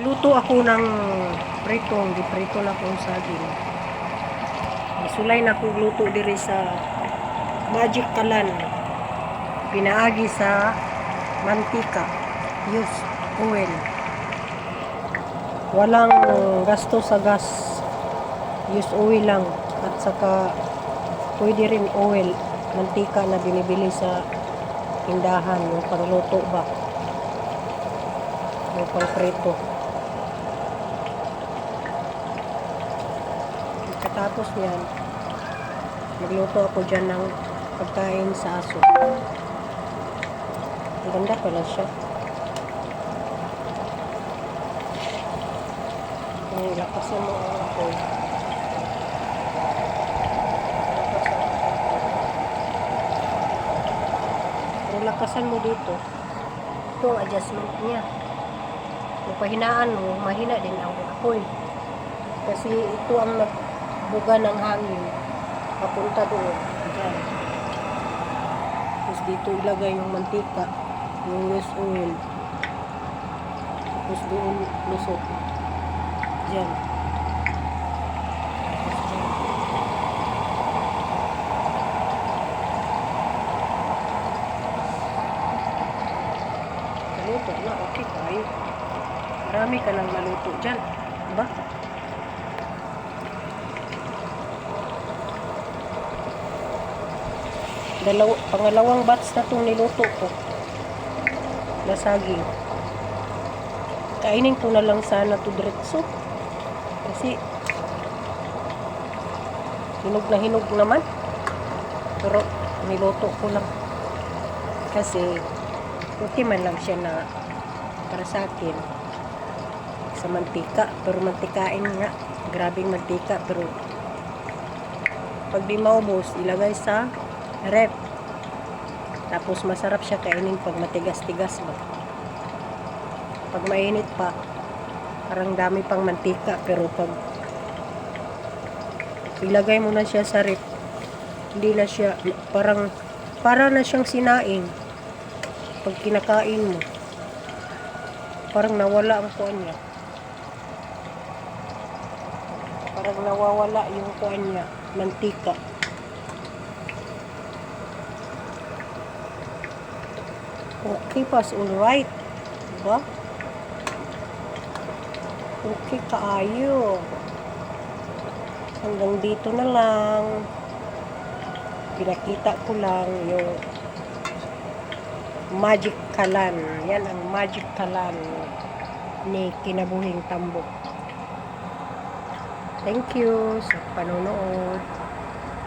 Luto ako ng pritong, di prito na akong saging. Isulay na akong luto diri sa Magic Kalan. Pinaagi sa mantika. Use oil. Walang gasto sa gas. Use oil lang. At saka pwede rin oil. Mantika na binibili sa tindahan. Yung pangluto ba. Yung pangprito. Pagkatapos niyan, magluto ako dyan ng pagkain sa aso. Ang ganda pala siya. Ay, lakasan mo ang ako. Ang lakasan mo dito. Ito ang adjustment niya. Kung pahinaan mo, mahina din ang apoy. Kasi ito ang nagbuga ng hangin. Papunta doon. Diyan. Tapos dito ilagay yung mantika. Yung loose oil. Tapos doon lusot. Diyan. Kaluto na. Okay tayo. Marami ka nang maluto dyan. Diba? Dalaw pangalawang batch na itong niluto ko. Na saging. Kainin ko na lang sana to diretso. Kasi hinog na hinog naman. Pero niluto ko lang. Kasi okay man lang siya na para sa akin sa mantika. Pero mantikain nga. Grabing mantika. Pero pag di maubos, ilagay sa rep. Tapos masarap siya kainin pag matigas-tigas ba. Pag mainit pa, parang dami pang mantika. Pero pag ilagay mo na siya sa rep, hindi na siya, parang, para na siyang sinaing. Pag kinakain mo, parang nawala ang kuan niya. Parang nawawala yung kuan niya, mantika. Okay pas, alright. Diba? Okay kaayo. Hanggang dito na lang. Pinakita ko lang yung magic kalan. Yan ang magic kalan ni Kinabuhing Tambok. Thank you sa panonood.